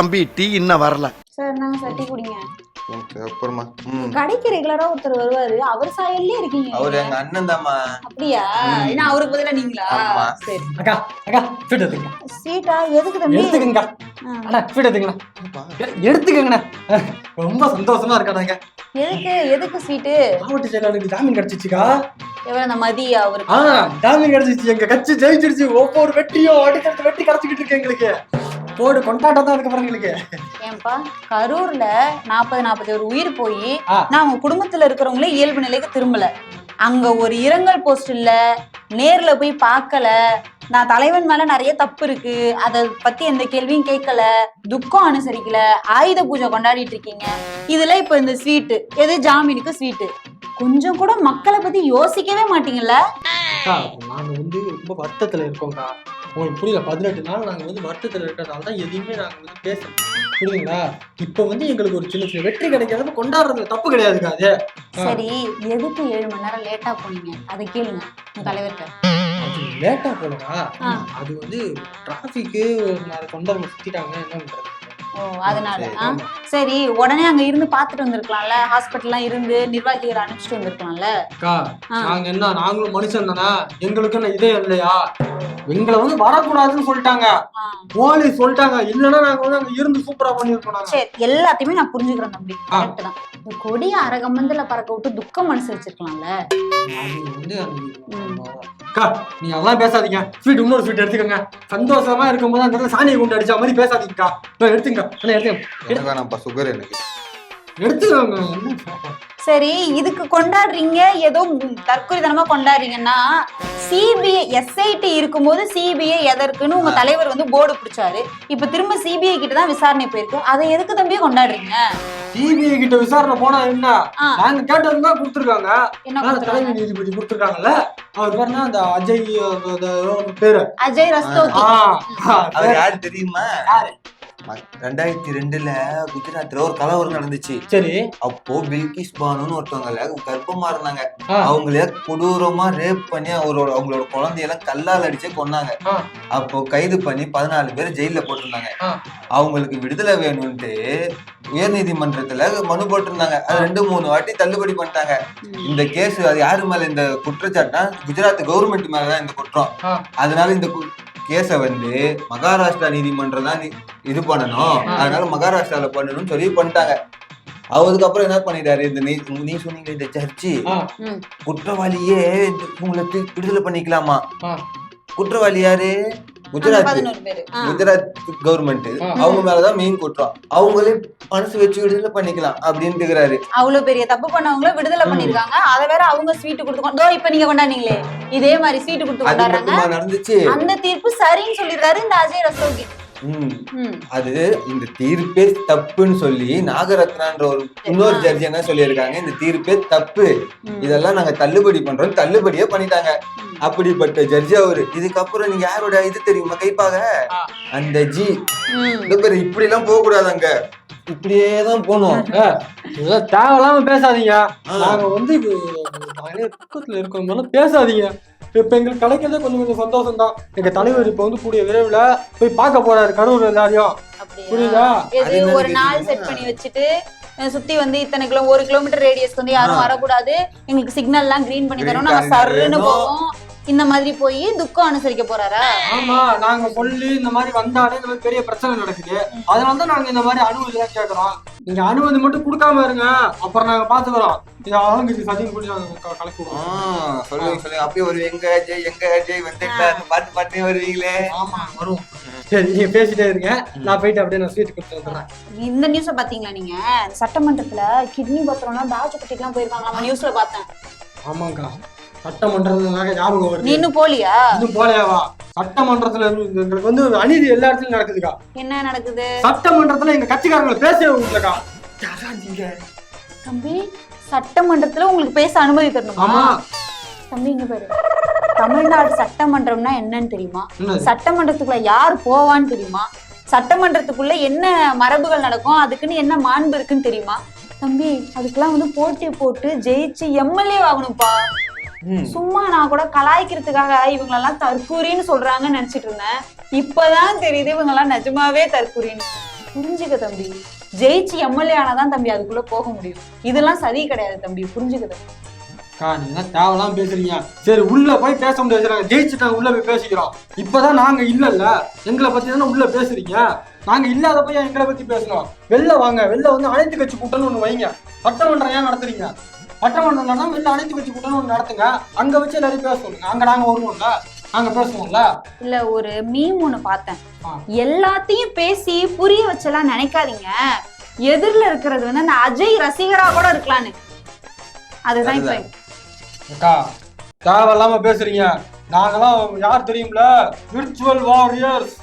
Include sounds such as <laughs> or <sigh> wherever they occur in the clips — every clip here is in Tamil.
தம்பி டீ இன்னும் வரல. சார் நாங்க சட்டி குடிங்க. அப்புறமா. கடைக்கு ரெகுலரா ஒருத்தர் வருவாரு. அவர் சாயல்லே இருக்கீங்க. அவர். எங்க அண்ணன் தாம்மா. அப்படியா. ஏன்னா அவருக்கு பதிலா நீங்களா? ஆமா. சரி. அக்கா அக்கா ஃபீட் எடுத்துங்க சீட்டா? எதுக்கு தம்பி? எடுத்துக்கங்கக்கா. ஆ. அண்ணா ஃபீட் எடுத்துங்கண்ணா எ- எடுத்துக்கங்கண்ணா. ரொம்ப சந்தோஷமா இருக்காடாங்க எதுக்கு? எதுக்கு சீட்டு? மாவட்ட செயலாளருக்கு ஜாமீன் கிடைச்சிச்சுக்கா? எவ்வளவு அந்த மதியா அவருக்கு? ஆ ஜாமீன் கிடைச்சிச்சு. எங்க கட்சி ஜெயிச்சிருச்சு. ஒவ்வொரு வெற்றியும் அடுத்தடுத்து வெற்றி கிடைச்சிக்கிட்டு இருக்கு எங்களுக்கு. போடு கொண்டாட்டம் தான் அதுக்கப்புறம் எங்களுக்கு ஏன்பா கரூர்ல நாற்பது நாற்பது ஒரு உயிர் போய். நான் அவங்க குடும்பத்துல இருக்கிறவங்களே இயல்பு நிலைக்கு திரும்பல. அங்க ஒரு இரங்கல் போஸ்ட் இல்ல நேர்ல போய் பார்க்கல நான் தலைவன் மேல நிறைய தப்பு இருக்கு அத பத்தி எந்த கேள்வியும் கேட்கல துக்கம் அனுசரிக்கல ஆயுத பூஜை கொண்டாடிட்டு இருக்கீங்க. இதுல இப்ப இந்த ஸ்வீட்டு எது ஜாமீனுக்கு ஸ்வீட்டு கொஞ்சம் கூட மக்களை பத்தி யோசிக்கவே மாட்டீங்கல்ல? நாங்க வந்து ரொம்ப வருத்தத்துல இருக்கோம்க்கா. உங்களுக்கு புரியல பதினெட்டு நாள் நாங்க வந்து வருத்தத்துல இருக்கிறதால தான் எதையுமே நாங்க வந்து பேசல. புரியுதுங்களா? இப்போ வந்து எங்களுக்கு ஒரு சின்ன சின்ன வெற்றி கிடைக்காதப்ப கொண்டாடுறதுல தப்பு கிடையாதுக்கா அது. சரி எதுக்கு ஏழு மணி நேரம் லேட்டா போனீங்க? அதை கேளுங்க தலைவர்கிட்ட. அது லேட்டா போனதா. அது வந்து டிராபிக்கு ஒரு நாலு தொண்டர்கள் சுத்திட்டாங்க என்ன பண்றது? ஓ அதனால சரி, உடனே அங்க இருந்து பாத்துட்டு வந்திருக்கலாம்ல. ஹாஸ்பிட்டல்லாம் இருந்து நிர்வாகிகளை அனுப்பிச்சிட்டு வந்திருக்கலாம்ல. அக்கா. நாங்க என்ன நாங்களும் மனுஷன் தானே? எங்களுக்கு என்ன இதே இல்லையா? எங்களை வந்து வரக்கூடாதுன்னு சொல்லிட்டாங்க. போலீஸ் சொல்லிட்டாங்க. இல்லைன்னா நாங்க வந்து அங்க இருந்து சூப்பரா பண்ணிருக்கோம் சரி எல்லாத்தையுமே நான் புரிஞ்சுக்கிறேன் தம்பி. கரெக்ட் தான். இந்த கொடிய அரகமந்தில பறக்க விட்டு துக்கம் அனுசரிச்சிருக்கலாம்ல. அக்கா நீங்க அதெல்லாம் பேசாதீங்க. ஸ்வீட் இன்னொரு ஸ்வீட் எடுத்துக்கோங்க. சந்தோஷமா இருக்கும்போது அந்த இடத்துல சாணியை கொண்டு அடிச்ச மாதிரி பேசாதீங்கக்கா. எடுத்துங்க. எடுத்துங்க சுகர் எனக்கு. சரி இதுக்கு கொண்டாடுறீங்க ஏதோ ம், தற்கொலைத்தனமா கொண்டாடுறீங்கன்னா சிபிஐ எஸ்ஐடி இருக்கும்போது சிபிஐ எதற்குன்னு உங்க தலைவர் வந்து போர்டு பிடிச்சாரு. இப்ப திரும்ப சிபிஐ கிட்ட தான் விசாரணை போயிருக்கு அதை எதுக்கு தம்பி கொண்டாடுறீங்க? சிபிஐ கிட்ட விசாரணை போனா என்ன. நாங்க கேட்டது தான் கொடுத்துருக்காங்க? தலைமை நீதிபதி கொடுத்துருக்காங்கல்ல? அவர் பேருனா அந்த அஜய் பேரு. அஜய் ரஸ்தோகி. தெரியுமா? ரெண்டாயிரத்தி ரெண்டுல குஜராத்ல ஒரு கலவரம் நடந்துச்சு. சரி. அப்போ பில்கிஸ் பானுன்னு ஒருத்தவங்கள கர்ப்பமா இருந்தாங்க. அவங்கள கொடூரமா ரேப் பண்ணி அவரோட அவங்களோட குழந்தையெல்லாம் கல்லால் அடிச்சே கொன்னாங்க. அப்போ கைது பண்ணி பதினாலு பேர் ஜெயில போட்டிருந்தாங்க. அவங்களுக்கு விடுதலை வேணும்ட்டு உயர்நீதிமன்றத்துல மனு போட்டிருந்தாங்க. அது ரெண்டு மூணு வாட்டி தள்ளுபடி பண்ணிட்டாங்க. இந்த கேஸ் அது யாரு மேல இந்த குற்றச்சாட்டுனா குஜராத் கவர்மெண்ட் மேலதான் இந்த குற்றம். அதனால இந்த கேஸை வந்து மகாராஷ்டிரா நீதிமன்றம் தான் இது பண்ணணும். அதனால மகாராஷ்டிரால பண்ணணும்னு சொல்லி பண்ணிட்டாங்க. அதுக்கப்புறம் என்ன பண்ணிட்டாரு? இந்த நீ நீ சொன்னீங்க இந்த சர்ச்சு. குற்றவாளியே இந்த உங்களை விடுதலை பண்ணிக்கலாமா. குற்றவாளி யாரு? குஜராத். குஜராத் கவர்மெண்ட். அவங்க மேலதான் மெயின் குற்றம் அவங்களே மனசு வச்சு விடுதலை பண்ணிக்கலாம் அப்படின்னு இருக்கிறாரு அவ்வளவு பெரிய தப்பு பண்ணவங்கள விடுதலை. பண்ணிருக்காங்க அத வேற அவங்க ஸ்வீட் கொடுத்து கொண்டு- இதோ இப்ப நீங்க கொண்டாடுனீங்களே இதே மாதிரி ஸ்வீட் கொடுத்து அது கொண்டாடுறாங்க நடந்துச்சு அந்த தீர்ப்பு சரின்னு சொல்லிருக்காரு இந்த அஜய். ம். அது இந்த தீர்ப்பே தப்புன்னு சொல்லி நாகரத்னான்ற ஒரு இன்னொரு. ஜட்ஜி என்ன சொல்லியிருக்காங்க? இந்த தீர்ப்பே தப்பு. இதெல்லாம் நாங்க தள்ளுபடி பண்றோம். தள்ளுபடியே பண்ணிட்டாங்க. அப்படிப்பட்ட ஜட்ஜி அவரு. இதுக்கப்புறம் நீங்க யாரோட இது தெரியுமா? கைப்பாக. அந்த ஜி ம். இந்த பேர் இப்படி எல்லாம் போக கூடாது அங்க. இப்படியே தான் போகணும். <laughs> ஏ, இதெல்லாம் தேவையில்லாம பேசாதீங்க. நாங்க வந்து பக்கத்துல இருக்கவங்க பேசாதீங்க. இப்ப எங்களுக்கு கிடைக்கிறதே கொஞ்சம் கொஞ்சம் சந்தோஷம் தான் எங்க தலைவர் இப்ப வந்து கூடிய விரைவில் போய் பார்க்க போறாரு கரூர் எல்லாரையும்? புரியுதா? என்ன ஒரு நாள்? செட் பண்ணி வச்சுட்டு சுத்தி வந்து இத்தனை கிலோ ஒரு கிலோமீட்டர் ரேடியஸ்க்கு வந்து யாரும். வரக்கூடாது எங்களுக்கு சிக்னல் எல்லாம் கிரீன் பண்ணி Green தரோம் நாங்க சர்ன்னு. போவோம் இந்த மாதிரி போய் துக்கம் அனுசரிக்க போறாரா? ஆமா நாங்க சொல்லி இந்த மாதிரி வந்தாலே இந்த மாதிரி பெரிய பிரச்சனை நடக்குது. அதனால தான் நாங்க இந்த மாதிரி அனுமதி எல்லாம் கேக்குறோம். நீங்க அனுமதி மட்டும் கொடுக்காம இருங்க. அப்புறம் நாங்க பாத்துக்கிறோம். இது ஆளுங்கட்சி சதின்னு சொல்லி நாங்க க- கலக்கி விடுவோம் சொல்லுங்க சொல்லுங்க. அப்பயே ஒரு எங்க அஜய் எங்க அஜய் வந்துட்டாரு பாட்டு பாட்டே வருவீங்களே? ஆமா வரும். சரி நீங்க பேசிட்டே இருங்க. நான் போயிட்டு அப்படியே நான் ஸ்வீட் கொடுத்து வந்துடுறேன். இந்த நியூஸ பாத்தீங்களா நீங்க? சட்டமன்றத்துல கிட்னி பத்திரம்லாம் தாஜ கட்டிக்கலாம் போயிருக்காங்களா நியூஸ்ல பார்த்தேன். ஆமாங்கா. சட்டமன்றத்துக்காக ஞாபகம் வருது. இன்னும் போலியா? இன்னும் போலையாவா சட்டமன்றத்துல எங்களுக்கு வந்து அநீதி எல்லா இடத்துலயும் நடக்குதுக்கா. என்ன நடக்குது? சட்டமன்றத்துல எங்க கட்சிக்காரங்களை பேசவே விடலக்கா. தம்பி சட்டமன்றத்துல உங்களுக்கு பேச அனுமதி தரணுமா? ஆமா. தம்பி இங்க பாரு. தமிழ்நாடு சட்டமன்றம்னா என்னன்னு தெரியுமா? சட்டமன்றத்துக்குள்ள யார் போவான்னு தெரியுமா? சட்டமன்றத்துக்குள்ள என்ன மரபுகள் நடக்கும்? அதுக்குன்னு என்ன மாண்பு இருக்குன்னு தெரியுமா? தம்பி அதுக்கெல்லாம் வந்து போட்டி போட்டு ஜெயிச்சு எம்எல்ஏ ஆகணும்ப்பா. சும்மா நான் கூட கலாய்க்கிறதுக்காக இவங்களெல்லாம் தற்கூரின்னு சொல்றாங்கன்னு நினைச்சிட்டு இருந்தேன். இப்பதான் தெரியுது இவங்கெல்லாம் நிஜமாவே தற்கூரின்னு புரிஞ்சுக்க தம்பி. ஜெயிச்சு எம்எல்ஏ ஆனாதான் தம்பி அதுக்குள்ள போக முடியும். இதெல்லாம் சதி கிடையாது தம்பி. புரிஞ்சுக்க தம்பி. அக்கா நீங்க தேவைலாம் பேசுறீங்க? சரி உள்ள போய் பேச முடியாது. நாங்க ஜெயிச்சுட்டாங்க உள்ள போய் பேசிக்கிறோம். இப்பதான் நாங்க இல்லல்ல. எங்களை பத்தி தானே உள்ள பேசுறீங்க? நாங்க இல்லாத போய் எங்களை பத்தி பேசணும்? வெளில வாங்க. வெளில வந்து அனைத்து கட்சி கூட்டம்னு ஒண்ணு வைங்க. சட்டமன்றம் ஏன் நடத்துறீங்க? சட்டமன்றம் நடந்தா வெளில அனைத்து கட்சி கூட்டம்னு ஒண்ணு நடத்துங்க. அங்க வச்சு எல்லாரும் பேச சொல்லுங்க அங்க நாங்க வருவோம்ல? நாங்க பேசுவோம்ல? இல்ல ஒரு மீம் ஒண்ணு பார்த்தேன். எல்லாத்தையும் பேசி புரிய வச்செல்லாம் நினைக்காதீங்க. எதிரில இருக்கிறது வந்து அந்த அஜய் ரசிகரா கூட இருக்கலான்னு. அதுதான் இப்ப அக்கா தேவையில்லாம பேசுறீங்க. நாங்கெல்லாம் யார் தெரியும்ல? விர்ச்சுவல் வாரியர்ஸ்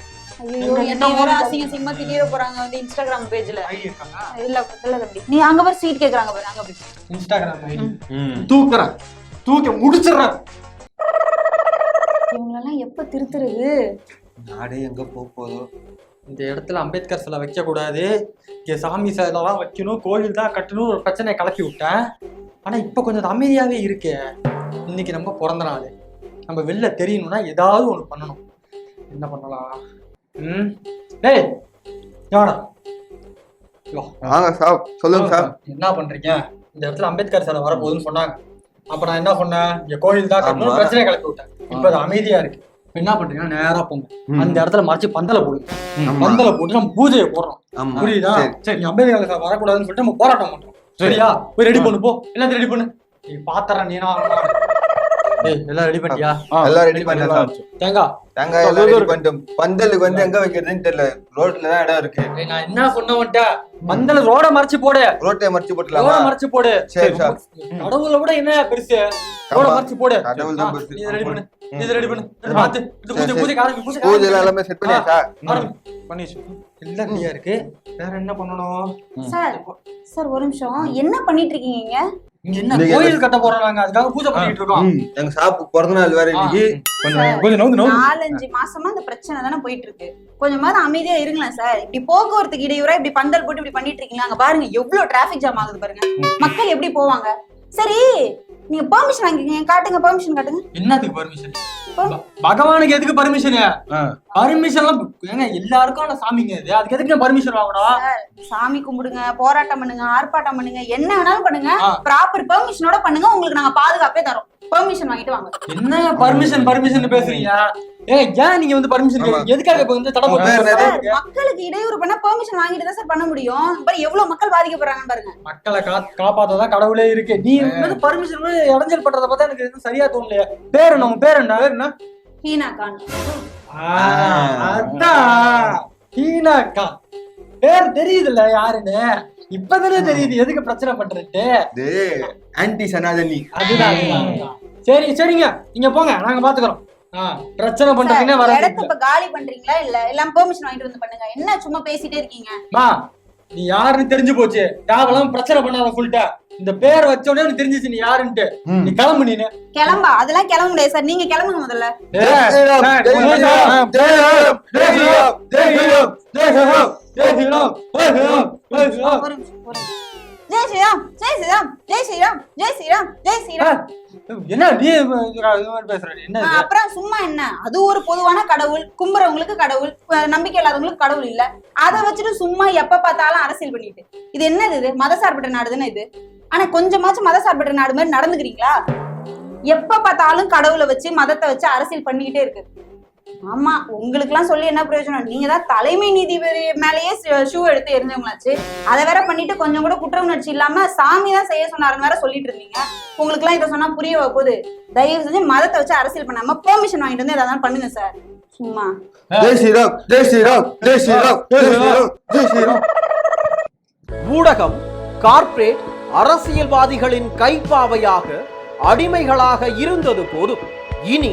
என்ன வேற அசிங்க அசிங்கமா திட்டிட போறாங்க வந்து இன்ஸ்டாகிராம் பேஜ்ல இல்ல இல்ல தம்பி. நீ அங்க போய் சீட் கேக்குறாங்க பாரு அங்க போய். இன்ஸ்டாகிராம் ஐடி தூக்குறேன். தூக்கி முடிச்சிடுறேன். இவங்களெல்லாம் எப்ப திருத்துறது? நாடே எங்க போக போதோ இந்த இடத்துல அம்பேத்கர் சிலை வைக்க கூடாது இங்க சாமி சிலைலாம் வைக்கணும் கோயில் தான் கட்டணும் ஒரு பிரச்சனையை கலக்கி விட்டேன். ஆனா இப்ப கொஞ்சம் அமைதியாவே இருக்கே. இன்னைக்கு நம்ம பிறந்த நாள். நம்ம வெளில தெரியணும்னா ஏதாவது ஒண்ணு பண்ணணும். என்ன பண்ணலாம்? ம். டேய் யாடா யோ, வாங்க சார் சொல்லுங்க சார் என்ன பண்றீங்க? இந்த இடத்துல அம்பேத்கர் சிலை வரப்போகுதுன்னு சொன்னாங்க. அப்ப நான் என்ன சொன்னேன் இங்க கோயில் தான் கட்டணும். பிரச்சனை கலக்கி விட்டேன். இப்ப அது அமைதியா இருக்கு. என்ன பண்றீங்கன்னா நேரா போங்க. அந்த இடத்துல மறைச்சு பந்தலை போடுங்க. பந்தலை போட்டு நம்ம பூஜையை போடுறோம். புரியுதா? சரி. சரி அம்பேத்கர் சார் வரக்கூடாதுன்னு சொல்லிட்டு நம்ம போராட்டம் பண்றோம். சரியா? போய் ரெடி பண்ணு போ. எல்லாத்தையும் ரெடி பண்ணு? நீ பாத்தற நீ ஏய் எல்லாம் ரெடி பண்ணிட்டியா? எல்லாம் ரெடி பண்ணேன் சார் தேங்காய். தேங்காய் எல்லாம் ரெடி பண்ணிட்டோம். பந்தலுக்கு வந்து எங்க வைக்கிறதுன்னு தெரியல. ரோட்ல தான் இடம் இருக்கு. ஏய், நான் என்ன சொன்ன வந்துட்ட பந்தல ரோட மறைச்சு போடு. ரோட்டை மறைச்சு ரோட போட்டுலாமா மறைச்சு போடு. சரி சார். கடவுளை விட என்ன பெருசு? ரோட. மறைச்சு போடு. கடவுள் தான் ஆ, பெருசு. நீ இதை ரெடி பண்ணு. நீ இதை ரெடி பண்ணு. ம். பார்த்து. இந்த பூஜை பூஜை ஆரம்பி பூஜை பூஜை எல்லாம் செட் பண்ணியாச்சா? பண்ணி எல்லாம் ரெடியா இருக்கு? வேற என்ன பண்ணணும்? சார் சார் ஒரு நிமிஷம். என்ன பண்ணிட்டு இருக்கீங்க என்ன கோயில் கட்ட போறோம் நாங்க அதுக்காக பூஜை பண்ணிட்டு இருக்கோம். எங்க சாப்பு பிறந்த நாள் வேற இன்னைக்கு. கொஞ்சம் கொஞ்சம் நோந்து நோந்து. நாலஞ்சு மாசமா இந்த பிரச்சனை தானே போயிட்டு இருக்கு கொஞ்சமாவது அமைதியா இருங்களேன் சார். இப்படி போக்குவரத்துக்கு இடையூறா இப்படி பந்தல் போட்டு இப்படி பண்ணிட்டு இருக்கீங்க அங்க பாருங்க. எவ்வளவு டிராபிக் ஜாம் ஆகுது பாருங்க. மக்கள் எப்படி போவாங்க? சரி நீங்க பெர்மிஷன் வாங்கிக்கங்க. காட்டுங்க பெர்மிஷன் காட்டுங்க. என்னத்துக்கு பர்மிஷன் பகவானுக்கு எதுக்கு பர்மிஷன் ஆ. பர்மிஷன் எல்லாம் ஏங்க எல்லாருக்கும் ஆன சாமிங்க இது. அதுக்கு எதுக்கு பர்மிஷன் வாங்கணும்? சாமி கும்பிடுங்க போராட்டம் பண்ணுங்க ஆர்ப்பாட்டம் பண்ணுங்க என்ன வேணாலும் பண்ணுங்க. ப்ராப்பர் பெர்மிஷனோட பண்ணுங்க. உங்களுக்கு நாங்க பாதுகாப்பே தரோம். பெர்மிஷன் வாங்கிட்டு வாங்க. என்ன பர்மிஷன் பர்மிஷன் பேசுறீங்க? ஏன் நீங்க வந்து பர்மிஷன். எதுக்காக இப்ப வந்து தடை மக்களுக்கு இடையூறு பண்ணா பெர்மிஷன் வாங்கிட்டு தான் சார் பண்ண முடியும். பாரு எவ்வளவு மக்கள் பாதிக்கப்படுறாங்கன்னு பாருங்க. மக்களை கா காப்பாத்ததான் கடவுளே இருக்கு. நீ வந்து பர்மிஷன் இடைஞ்சல் பண்றத பார்த்தா எனக்கு எதுவும் சரியா தோணலையே. பேர் என்ன? உங்க பேர் என்ன? பேர் என்ன? ஹீனா கான். அதான். ஹீனாக்கா பேர் தெரியுதுல்ல யாருன்னு? இப்பதானே தெரியுது. எதுக்கு பிரச்சனை பண்றது? ஆன்டி சனாதனி. அதுதான். சரி சரிங்க. நீங்க போங்க. நாங்க பாத்துக்கிறோம். பிரச்சனை பண்றீங்கன்னா வர இடத்த இப்ப காலி பண்றீங்களா இல்ல எல்லாம் பெர்மிஷன் வாங்கிட்டு வந்து பண்ணுங்க என்ன சும்மா பேசிட்டே இருக்கீங்க மா நீ யாருன்னு தெரிஞ்சு போச்சு தேவலாம் பிரச்சனை பண்ணாத சொல்லிட்ட இந்த பேர் வச்ச உடனே உனக்கு தெரிஞ்சிச்சு நீ யாருன்ட்டு நீ கிளம்பு நீனு கிளம்பா அதெல்லாம் கிளம்ப முடியாது சார் நீங்க கிளம்புங்க முதல்ல நிமிஷம், ஒரு நிமிஷம். ஜெய் ஸ்ரீராம் ஜெய் ஸ்ரீராம் ஜெய் ஸ்ரீராம் ஜெய் ஸ்ரீராம் ஜெய் ஸ்ரீராம். என்ன நீ பேசுற? என்ன? அப்புறம் சும்மா என்ன? அது ஒரு பொதுவான கடவுள் கும்புறவங்களுக்கு கடவுள் நம்பிக்கை இல்லாதவங்களுக்கு கடவுள் இல்ல. அதை வச்சுட்டு சும்மா எப்ப பார்த்தாலும் அரசியல் பண்ணிட்டு இது என்னது இது? மதசார்பற்ற நாடு தானே இது? ஆனா கொஞ்சமாச்சும் மதசார்பற்ற நாடு மாதிரி நடந்துக்கிறீங்களா? எப்ப பார்த்தாலும் கடவுளை வச்சு மதத்தை வச்சு அரசியல் பண்ணிக்கிட்டே இருக்கு. ஆமா உங்களுக்கு எல்லாம் சொல்லி என்ன பிரயோஜனம்? நீங்க தான் தலைமை நீதிபதி மேலேயே ஷூ எடுத்து எரிஞ்சவங்களாச்சு அதை வேற பண்ணிட்டு கொஞ்சம் கூட குற்ற உணர்ச்சி இல்லாம சாமி தான் செய்ய சொன்னாருன்னு வேற சொல்லிட்டு இருந்தீங்க. உங்களுக்கு எல்லாம் இதை சொன்னா புரிய போகுது தயவு செஞ்சு மதத்தை வச்சு அரசியல் பண்ணாம பெர்மிஷன் வாங்கிட்டு வந்து எதாவது பண்ணுங்க சார். சும்மா. ஜெய் ஸ்ரீராம் ஜெய் ஸ்ரீராம் ஜெய் ஸ்ரீராம் ஜெய் ஸ்ரீராம் ஜெய் ஸ்ரீராம். ஊடகம் கார்ப்பரேட் அரசியல்வாதிகளின் கைப்பாவையாக அடிமைகளாக இருந்தது போதும். இனி